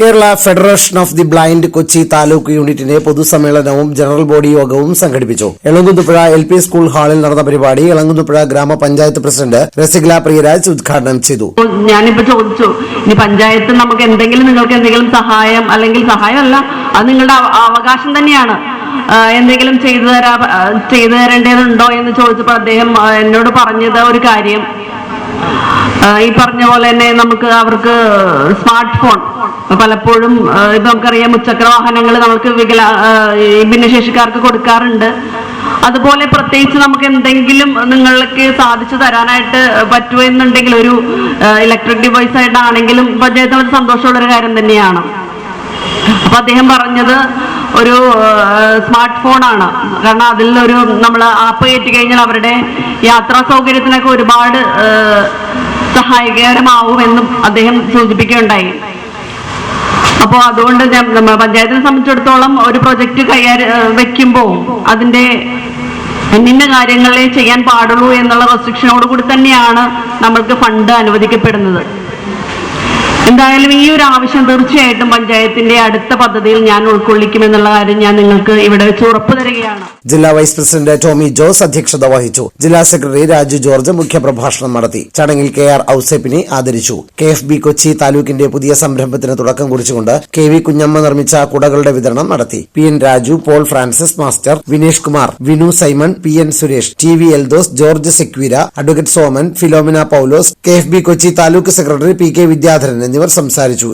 Kerala federation of the blind Kochi taluk യൂണിറ്റിന്റെ പൊതുസമ്മേളനവും general body യോഗവും സംഘടിപ്പിച്ചു. എളങ്കുന്നുപ്പുഴ എൽ പി സ്കൂൾ ഹാളിൽ നടന്ന പരിപാടി എളങ്കുന്നുപ്പുഴ ഗ്രാമപഞ്ചായത്ത് പ്രസിഡന്റ് രസികല പ്രിയരാജ് ഉദ്ഘാടനം ചെയ്തു. ഞാനിപ്പോ ചോദിച്ചു ഇനി പഞ്ചായത്ത് നമുക്ക് എന്തെങ്കിലും നിങ്ങൾക്ക് എന്തെങ്കിലും സഹായം അല്ലെങ്കിൽ സഹായമല്ല അത് നിങ്ങളുടെ അവകാശം തന്നെയാണ്. എന്തെങ്കിലും ചെയ്തു തരാ ചെയ്തു തരേണ്ടതുണ്ടോ എന്ന് ചോദിച്ചപ്പോൾ അദ്ദേഹം എന്നോട് പറഞ്ഞത് ഒരു കാര്യം. ഈ പറഞ്ഞ പോലെ തന്നെ നമുക്ക് അവർക്ക് സ്മാർട്ട് ഫോൺ പലപ്പോഴും ഇപ്പൊ നമുക്കറിയാം മുച്ചക്ര വാഹനങ്ങൾ നമുക്ക് വികല ഭിന്നശേഷിക്കാർക്ക് കൊടുക്കാറുണ്ട്. അതുപോലെ പ്രത്യേകിച്ച് നമുക്ക് എന്തെങ്കിലും നിങ്ങൾക്ക് സാധിച്ചു തരാനായിട്ട് പറ്റുമോ എന്നുണ്ടെങ്കിൽ ഒരു ഇലക്ട്രിക് ഡിവൈസ് ആയിട്ടാണെങ്കിലും പഞ്ചായത്തിന് ഒരു സന്തോഷമുള്ള ഒരു കാര്യം തന്നെയാണ്. അപ്പൊ അദ്ദേഹം പറഞ്ഞത് ഒരു സ്മാർട്ട് ഫോണാണ് കാരണം അതിൽ ഒരു നമ്മൾ ആപ്പ് കയറ്റി കഴിഞ്ഞാൽ അവരുടെ യാത്രാ സൗകര്യത്തിനൊക്കെ ഒരുപാട് സഹായകരമാവുമെന്നും അദ്ദേഹം സൂചിപ്പിക്കുകയുണ്ടായി. അപ്പോൾ അതുകൊണ്ട് പഞ്ചായത്തിനെ സംബന്ധിച്ചിടത്തോളം ഒരു പ്രൊജക്റ്റ് കൈകാര്യം വെക്കുമ്പോൾ അതിന്റെ എന്നിന്ന കാര്യങ്ങളെ ചെയ്യാൻ പാടുള്ളൂ എന്നുള്ള റെസ്ട്രിക്ഷനോട് കൂടി തന്നെയാണ് നമ്മൾക്ക് ഫണ്ട് അനുവദിക്കപ്പെടുന്നത്. എന്തായാലും ഈ ഒരു ആവശ്യം തീർച്ചയായിട്ടും പഞ്ചായത്തിന്റെ അടുത്ത പദ്ധതിയിൽ ഞാൻ ഉൾക്കൊള്ളിക്കുമെന്നുള്ള കാര്യം ഞാൻ നിങ്ങൾക്ക് ഇവിടെ വെച്ച് ഉറപ്പു തരികയാണ്. ജില്ലാ വൈസ് പ്രസിഡന്റ് ടോമി ജോസ് അധ്യക്ഷത വഹിച്ചു. ജില്ലാ സെക്രട്ടറി രാജു ജോർജ് മുഖ്യപ്രഭാഷണം നടത്തി. ചടങ്ങിൽ കെ ആർ ഔസേപ്പിനെ ആദരിച്ചു. കെ എഫ് ബി കൊച്ചി താലൂക്കിന്റെ പുതിയ സംരംഭത്തിന് തുടക്കം കുറിച്ചുകൊണ്ട് കെ വി കുഞ്ഞമ്മ നിർമ്മിച്ച കുടകളുടെ വിതരണം നടത്തി. P N Raju Paul Francis master Vinesh Kumar Vinu Simon P N Suresh T V Eldhose George Sequeira advocate Soman Philomina Paulose K F B Kochi taluk secretary P K Vidyadharan എന്നിവർ സംസാരിച്ചു